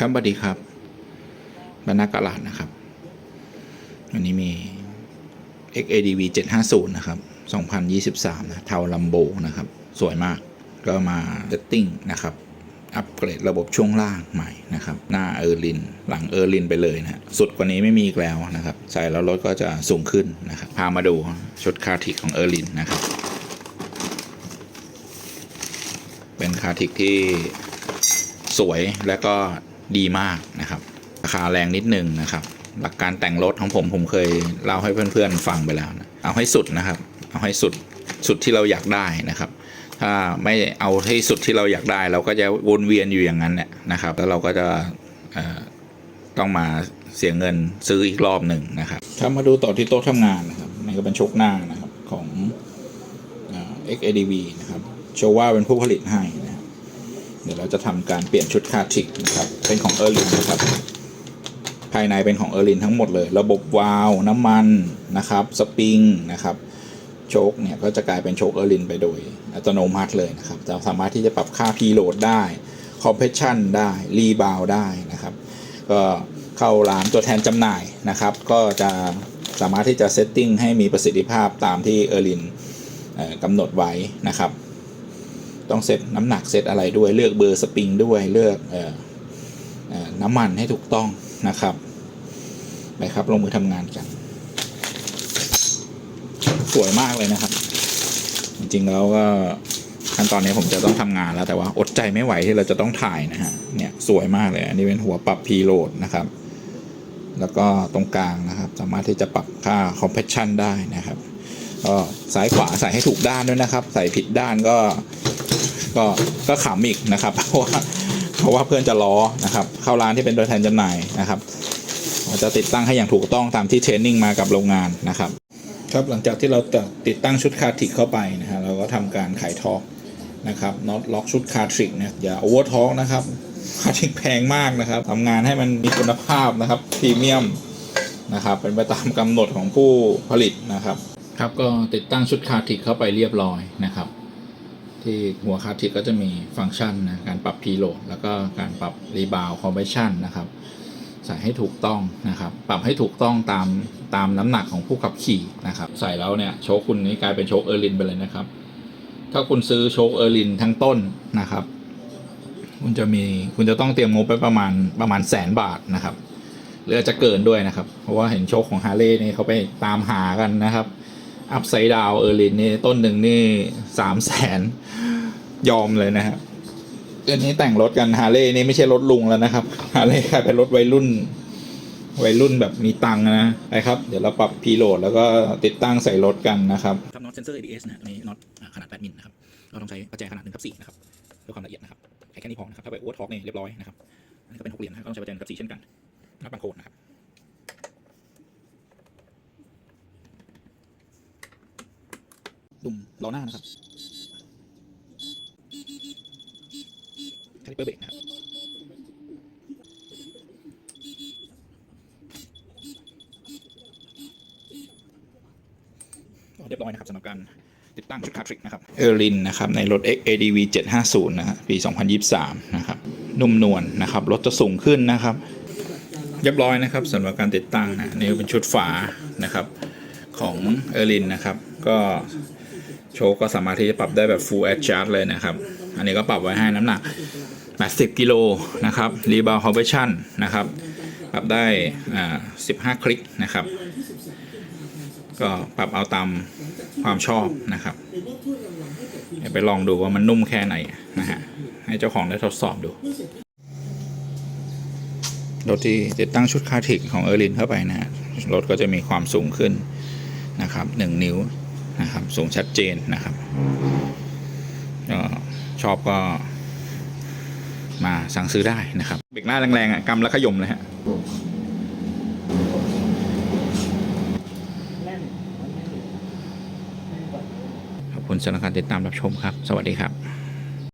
ครับสวัสดีครับบรรณากาลาดนะครับวันนี้มี XADV 750 นะครับ 2023 นะ เทาลัมโบนะครับ สวยมาก ก็มาเซตติ้งนะครับ อัปเกรดระบบช่วงล่างใหม่นะครับ หน้าเออร์ลิน หลังเออร์ลินไปเลยนะ สุดกว่านี้ไม่มีอีกแล้วนะครับ ใส่แล้วรถก็จะสูงขึ้นนะครับ พามาดูชุดคาทิกของเออร์ลินนะครับ เป็นคาทิกที่สวยและก็ ดีมากนะครับ ราคาแรงนิดนึงนะครับ หลักการแต่งรถของผมผมเคยเล่าให้เพื่อนๆฟังไปแล้วนะเอาให้สุดนะครับ เอาให้สุดสุดที่เราอยากได้นะครับ ถ้าไม่เอาให้สุดที่เราอยากได้ เราก็จะวนเวียนอยู่อย่างนั้นเนี่ยนะครับ แล้วเราก็จะต้องมาเสียเงินซื้ออีกรอบหนึ่งนะครับครับมาดูต่อที่โต๊ะทำงานนะครับนี่ก็เป็นชกหน้านะครับของ XADV นะครับโชว่าเป็นผู้ผลิตให้ เดี๋ยวเราจะทำการเปลี่ยนชุดคาทิกนะครับ เป็นของเออร์ลินนะครับ ภายในเป็นของเออร์ลินทั้งหมดเลย ระบบวาล์วน้ำมันนะครับ สปริงนะครับโชคเนี่ยก็จะกลายเป็นโชคเออร์ลินไปโดยอัตโนมัติเลยนะครับจะสามารถที่จะปรับค่าพีโหลดได้คอมเพรสชันได้ รีบาวได้นะครับ ก็เข้าร้านตัวแทนจำหน่ายนะครับ ก็จะสามารถที่จะเซตติ้งให้มีประสิทธิภาพตามที่เออร์ลินกำหนดไว้นะครับ ต้องเซตน้ำหนักเซตอะไรด้วยเลือกเบอร์สปริงด้วยเลือกเออเอน้ำมันให้ถูกต้องนะครับไปครับลงมือทำงานกัน สวยมากเลยนะครับ จริงๆแล้วก็ขั้นตอนนี้ผมจะต้องทำงานแล้วแต่ว่าอดใจไม่ไหวที่เราจะต้องถ่ายนะฮะเนี่ยสวยมากเลย อันนี้เป็นหัวปรับพีโหลดนะครับ แล้วก็ตรงกลางนะครับ สามารถที่จะปรับค่าคอมเพรสชันได้นะครับก็ซ้ายขวาใส่ให้ถูกด้านด้วยนะครับ ใส่ผิดด้านก็ ก็ก็ขำอีกนะครับ เพราะว่าเพราะว่าเพื่อนจะล้อนะครับเข้าร้านที่เป็นตัวแทนจำหน่ายนะครับเราจะติดตั้งให้อย่างถูกต้องตามที่เทรนนิ่งมากับโรงงานนะครับ ครับหลังจากที่เราติดตั้งชุดคาร์ทริกเข้าไปนะฮะเราก็ทำการไขทอร์กนะครับน็อตล็อกชุดคาร์ทริกเนี่ยอย่าโอเวอร์ทอร์กนะครับคาร์ทริกแพงมากนะครับทำงานให้มันมีคุณภาพนะครับพรีเมียมนะครับเป็นไปตามกำหนดของผู้ผลิตนะครับ ครับก็ติดตั้งชุดคาร์ทริกเข้าไปเรียบร้อยนะครับ ที่หัวคาร์ทิกก็จะมีฟังก์ชันนะการปรับพีโหลดแล้วก็การปรับรีบาวคอมเพรสชันนะครับใส่ให้ถูกต้องนะครับ ปรับให้ถูกต้องตามตามน้ำหนักของผู้ขับขี่นะครับ ใส่แล้วเนี่ยโชคคุณนี่กลายเป็นโชคเออร์ลินไปเลยนะครับ ถ้าคุณซื้อโชคเออร์ลินทั้งต้นนะครับ คุณจะมีคุณจะต้องเตรียมงบไปประมาณประมาณแสนบาทนะครับหรืออาจจะเกินด้วยนะครับ เพราะว่าเห็นโชคของฮาร์เลย์นี่เขาไปตามหากันนะครับ อัพไซด์ดาวเออร์ลินนี่ต้นหนึ่งนี่สามแสนยอมเลยนะครับเดือนนี้แต่งรถกันฮาร์เลย์นี่ไม่ใช่รถลุงแล้วนะครับฮาร์เลย์กลายเป็นรถวัยรุ่น วัยรุ่นแบบมีตังนะไปครับ เดี๋ยวเราปรับพีโหลดแล้วก็ติดตั้งใส่รถกันนะครับครับน็อตเซนเซอร์ ABS นะตัวนี้น็อตขนาด 8 มิลนะครับ เราต้องใช้ประแจขนาด1กับ4นะครับเพื่อความละเอียดนะครับแค่นี้พอนะครับถ้าไปโอเวอร์ท็อกนี่เรียบร้อยนะครับอันนี้ก็เป็นหกเหลี่ยมนะครับต้องใช้ประแจ1กับ4เช่นกันนับบางโคนนะครับ ดุมล้อหน้านะครับคาลิเปอร์เบรกนะครับเรียบร้อยนะครับสำหรับการติดตั้งชุดคาร์ทริกนะครับเออร์ลินนะครับในรถ XADV 750นะฮะปี 2023 นะครับนุ่มนวลนะครับรถจะสูงขึ้นนะครับเรียบร้อยนะครับสำหรับการติดตั้งนะนี่เป็นชุดฝานะครับของเออร์ลินนะครับ ก็ โชว์ก็สามารถที่จะปรับได้แบบ full adjust เลยนะครับ อันนี้ก็ปรับไว้ให้น้ำหนัก 80 กิโลนะครับ rebound compression นะครับปรับได้อ่า15 คลิกนะครับ ก็ปรับเอาตามความชอบนะครับไปลองดูว่ามันนุ่มแค่ไหนนะฮะให้เจ้าของได้ทดสอบดูรถที่ติดตั้งชุดคาทิกของเออร์ลินเข้าไปนะฮะรถก็จะมีความสูงขึ้นนะครับหนึ่งนิ้ว นะครับสูงชัดเจนนะครับก็ชอบก็มาสั่งซื้อได้นะครับเบรกหน้าแรงๆกำและขยมเลยฮะขอบคุณสำหรับการติดตามรับชมครับ สวัสดีครับ